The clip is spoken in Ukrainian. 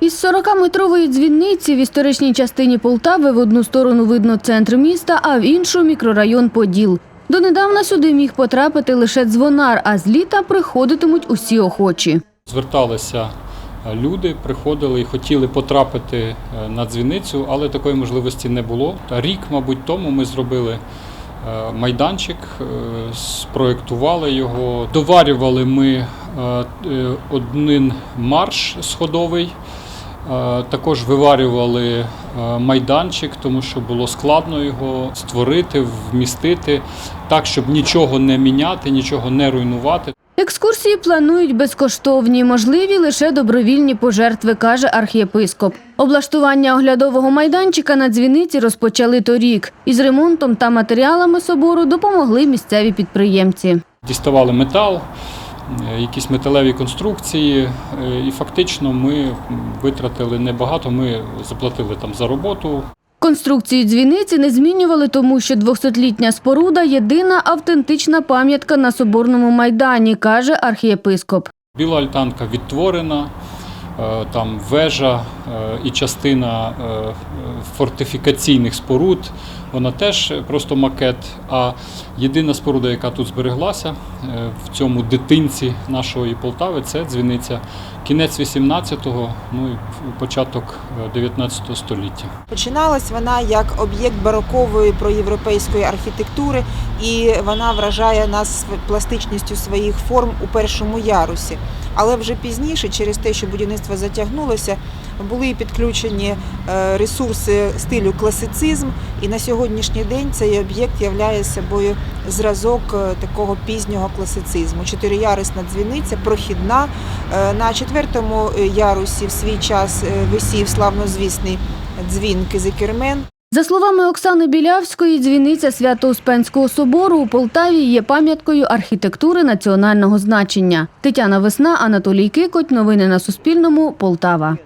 Із 40-метрової дзвіниці в історичній частині Полтави в одну сторону видно центр міста, а в іншу мікрорайон Поділ. Донедавна сюди міг потрапити лише дзвонар, а з літа приходитимуть усі охочі. Зверталися е, люди, приходили і хотіли потрапити е, на дзвіницю, але такої можливості не було. Рік, мабуть, тому ми зробили е, майданчик, спроєктували його. Доварювали ми один марш сходовий. Е, Також виварювали е, майданчик, тому що було складно його створити, вмістити так, щоб нічого не міняти, нічого не руйнувати. Екскурсії планують безкоштовні, можливі лише добровільні пожертви, каже архієпископ. Облаштування оглядового майданчика на дзвіниці розпочали торік. Із ремонтом та матеріалами собору допомогли місцеві підприємці. Діставали метал, е, якісь металеві конструкції, е, і фактично ми витратили небагато. Ми заплатили там за роботу. Конструкцію дзвіниці не змінювали, тому що 200-літня споруда – єдина автентична пам'ятка на Соборному майдані, каже архієпископ. Біла альтанка відтворена, е, там вежа е, і частина е, фортифікаційних споруд. Вона теж просто макет. А єдина споруда, яка тут збереглася е, в цьому дитинці нашої Полтави, це дзвіниця. Кінець 18-го, ну і початок 19 століття. Починалась вона як об'єкт барокової проєвропейської архітектури, і вона вражає нас пластичністю своїх форм у першому ярусі. Але вже пізніше, через те, що будівництво затягнулося, були підключені е, ресурси стилю класицизм, і на сьогоднішній день цей об'єкт являє собою зразок е, такого пізнього класицизму. Чотириярусна дзвіниця, прохідна. Е, На четвертому ярусі в свій час висів славнозвісний дзвін Кизикермен. За словами Оксани Білявської, дзвіниця Свято-Успенського собору у Полтаві є пам'яткою архітектури національного значення. Тетяна Весна, Анатолій Кикоть. Новини на Суспільному. Полтава.